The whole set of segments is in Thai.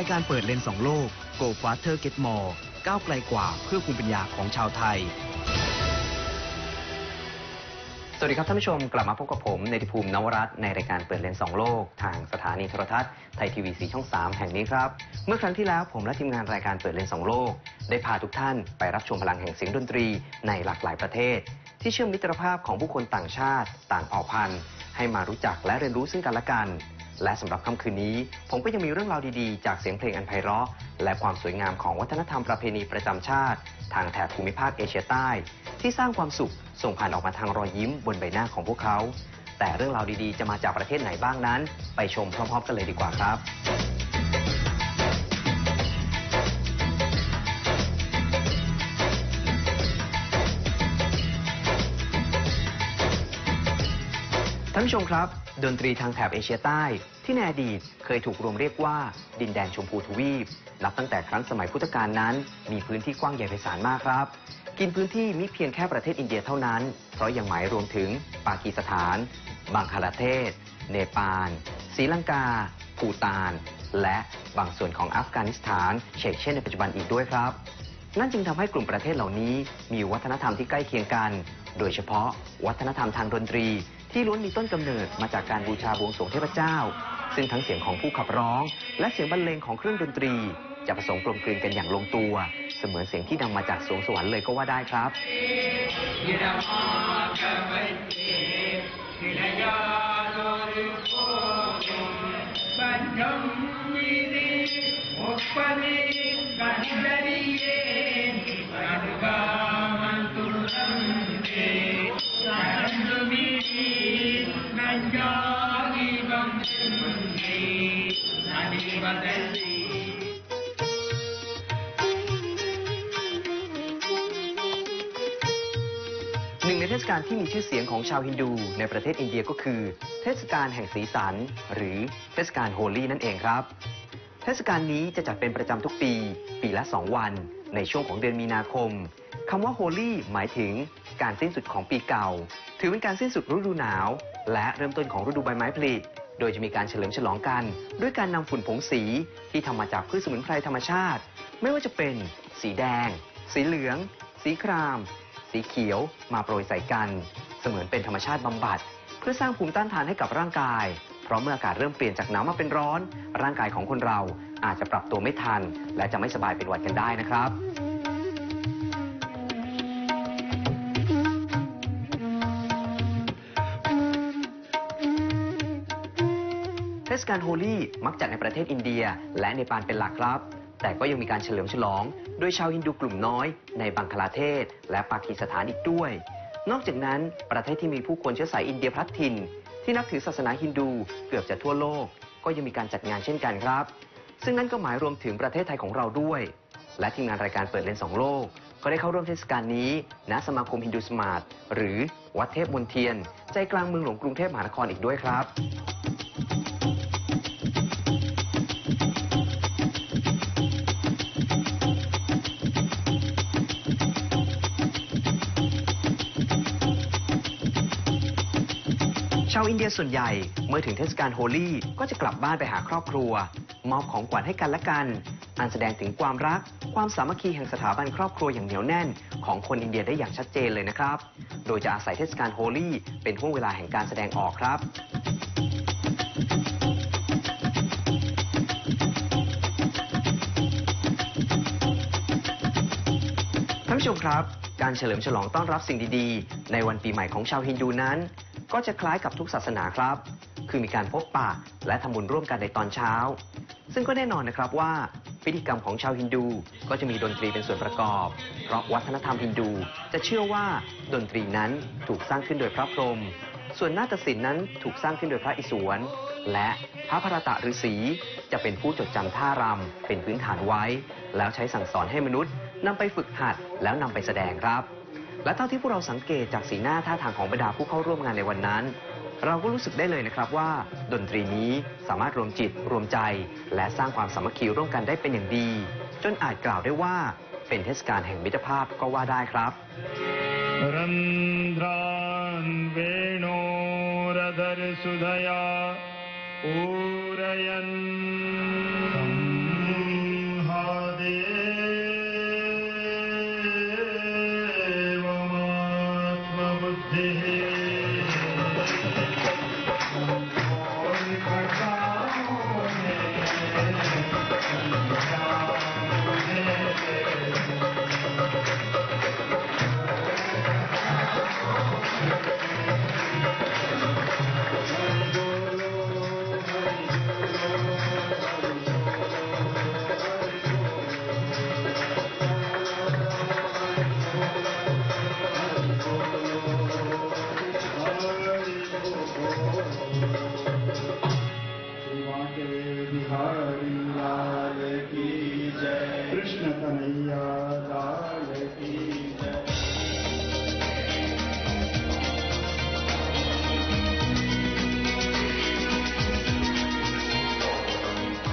ายการเปิดเลนส์สองโลก Go Faster Get More ก้าวไกลกว่าเพื่อภูมิปัญญาของชาวไทย สวัสดีครับท่านผู้ชมกลับมาพบกับผมในติภูมินวรัตน์ในรายการเปิดเลนส์สองโลก ทางสถานีโทรทัศน์ไทยทีวีสีช่อง 3 แห่งนี้ครับ เมื่อครั้งที่แล้วผมและทีมงานรายการเปิดเลนส์สองโลก ได้พาทุกท่านไปรับชมพลังแห่งเสียงดนตรีในหลากหลายประเทศ ที่เชื่อมมิตรภาพของผู้คนต่างชาติ ต่างเผ่าพันธุ์ ให้มารู้จักและเรียนรู้ซึ่งกันและกัน และสำหรับค่ำคืนนี้ ผมก็ยังมีเรื่องราวดีๆ จากเสียงเพลงอันไพเราะ และความสวยงามของวัฒนธรรมประเพณีประจำชาติ ทางแถบภูมิภาคเอเชียใต้ ที่สร้างความสุขส่งผ่านออกมาทางรอยยิ้มบนใบหน้าของพวกเขา แต่เรื่องราวดีๆ จะมาจากประเทศไหนบ้างนั้น ไปชมพร้อมๆ กันเลยดีกว่าครับานผู้ชมครับ ดนตรีทางแถบเอเชียใต้ ที่ในอดีตเคยถูกรวมเรียกว่า ดินแดนชมพูทวีป นับตั้งแต่ครั้งสมัยพุทธกาลนั้น มีพื้นที่กว้างใหญ่ไพศาลมากครับ กินพื้นที่มิเพียงแค่ประเทศอินเดียเท่านั้น เพราะยังหมายรวมถึง ปากีสถาน บังคลาเทศ เนปาลศรีลังกาภูตาน และบางส่วนของอัฟกานิสถานเช่นเช่นในปัจจุบันอีกด้วยครับ นั่นจึงทำให้กลุ่มประเทศเหล่านี้ มีวัฒนธรรมที่ใกล้เคียงกัน โดยเฉพาะวัฒนธรรมทางดนตรี ที่ล้วนมีต้นกำเนิดมาจากการบูชาบวงสรวงเทพเจ้า ซึ่งทั้งเสียงของผู้ขับร้อง และเสียงบรรเลงของเครื่องดนตรี จะผสมกลมกลืนกันอย่างลงตัว เสมือนเสียงที่ดังมาจากสวงสวรรค์เลยก็ว่าได้ครับหนึ่งใน เทศกาลที่มีชื่อเสียงของชาวฮินดูในประเทศอินเดียก็คือ เทศกาลแห่งสีสัน หรือเทศกาลโฮลี่นั่นเองครับ เทศกาลนี้จะจัดเป็นประจำทุกปี ปีละ 2 วัน ในช่วงของเดือนมีนาคมคำว่าโฮลี่หมายถึงการสิ้นสุดของปีเก่า ถือเป็นการสิ้นสุดฤดูหนาว และเริ่มต้นของฤดูใบไม้ผลิโดยจะมีการเฉลิมฉลองกัน ด้วยการนำฝุ่นผงสีที่ทำมาจากพืชสมุนไพรธรรมชาติ ไม่ว่าจะเป็น สีแดง สีเหลือง สีคราม สีเขียว มาโปรยใส่กัน เสมือนเป็นธรรมชาติบำบัด เพื่อสร้างภูมิต้านทานให้กับร่างกาย เพราะเมื่ออากาศเริ่มเปลี่ยนจากหนาวมาเป็นร้อน ร่างกายของคนเราอาจจะปรับตัวไม่ทัน และจะไม่สบายเป็นหวัดกันได้นะครับ เทศกาลโฮลี่มักจัดในประเทศอินเดีย และเนปาลเป็นหลักครับ แต่ก็ยังมีการเฉลิมฉลอง โดยชาวฮินดูกลุ่มน้อยในบังคลาเทศ และปากีสถานอีกด้วย นอกจากนั้นประเทศที่มีผู้คนเชื้อสายอินเดียพลัดถิ่นที่นับถือศาสนาฮินดูเกือบจะทั่วโลก ก็ยังมีการจัดงานเช่นกันครับ ซึ่งนั่นก็หมายรวมถึงประเทศไทยของเราด้วย และทีมงานรายการเปิดเลนส์สองโลก ก็ได้เข้าร่วมเทศกาลนี้ณสมาคมฮินดูสมาร์ทหรือวัดเทพมนเทียน ใจกลางเมืองหลวงกรุงเทพมหานครอีกด้วยครับ ชาวอินเดียส่วนใหญ่เมื่อถึงเทศกาลโฮลี่ก็จะกลับบ้านไปหาครอบครัว มอบของขวัญให้กันและกัน อันแสดงถึงความรัก ความสามัคคีแห่งสถาบันครอบครัวอย่างเหนียวแน่น ของคนอินเดียได้อย่างชัดเจนเลยนะครับ โดยจะอาศัยเทศกาลโฮลี่เป็นห่วงเวลาแห่งการแสดงออกครับท่านผู้ชมครับ การเฉลิมฉลองต้อนรับสิ่งดีๆ ในวันปีใหม่ของชาวฮินดูนั้น ก็จะคล้ายกับทุกศาสนาครับ คือมีการพบปะและทำบุญร่วมกันในตอนเช้า ซึ่งก็แน่นอนนะครับว่าพิธีกรรมของชาวฮินดูก็จะมีดนตรีเป็นส่วนประกอบ เพราะวัฒนธรรมฮินดูจะเชื่อว่าดนตรีนั้นถูกสร้างขึ้นโดยพระพรหมส่วนนาฏศิลป์นั้นถูกสร้างขึ้นโดยพระอิศวร และพระพรตะฤาษีจะเป็นผู้จดจำท่ารำเป็นพื้นฐานไว้ แล้วใช้สั่งสอนให้มนุษย์ นำไปฝึกหัดแล้วนำไปแสดงครับ และเท่าที่พวกเราสังเกตจากสีหน้าท่าทางของบรรดาผู้เข้าร่วมงานในวันนั้น เราก็รู้สึกได้เลยนะครับว่า ดนตรีนี้สามารถรวมจิต รวมใจ และสร้างความสามัคคีร่วมกันได้เป็นอย่างดี จนอาจกล่าวได้ว่าเป็นเทศกาลแห่งมิตรภาพก็ว่าได้ครับรันดรานเวโนรดรสุดยาอุรยัน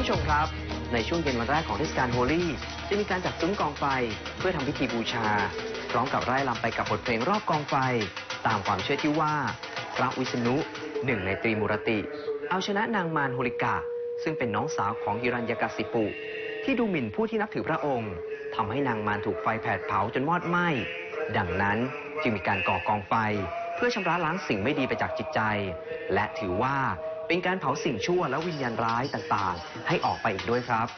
านผู้ชมครับ ในช่วงเย็นวันแรกของเทศกาลโฮลี่จะมีการจัดซุ้มกองไฟเพื่อทำพิธีบูชา พร้อมกับไร่ลำไปกับบทเพลงรอบกองไฟ ตามความเชื่อที่ว่า พระวิษณุหนึ่งในตรีมูรติ เอาชนะนางมารโฮลิกาซึ่งเป็นน้องสาวของฮิรัญยกสิปุ ที่ดูหมิ่นผู้ที่นับถือพระองค์ทำให้นางมารถูกไฟแผดเผาจนมอดไหม้ดังนั้นจึงมีการก่อกองไฟ เพื่อชำระล้างสิ่งไม่ดีไปจากจิตใจ และถือว่า เป็นการเผาสิ่งชั่วและวิญญาณร้ายต่างๆ ให้ออกไปอีกด้วยครับ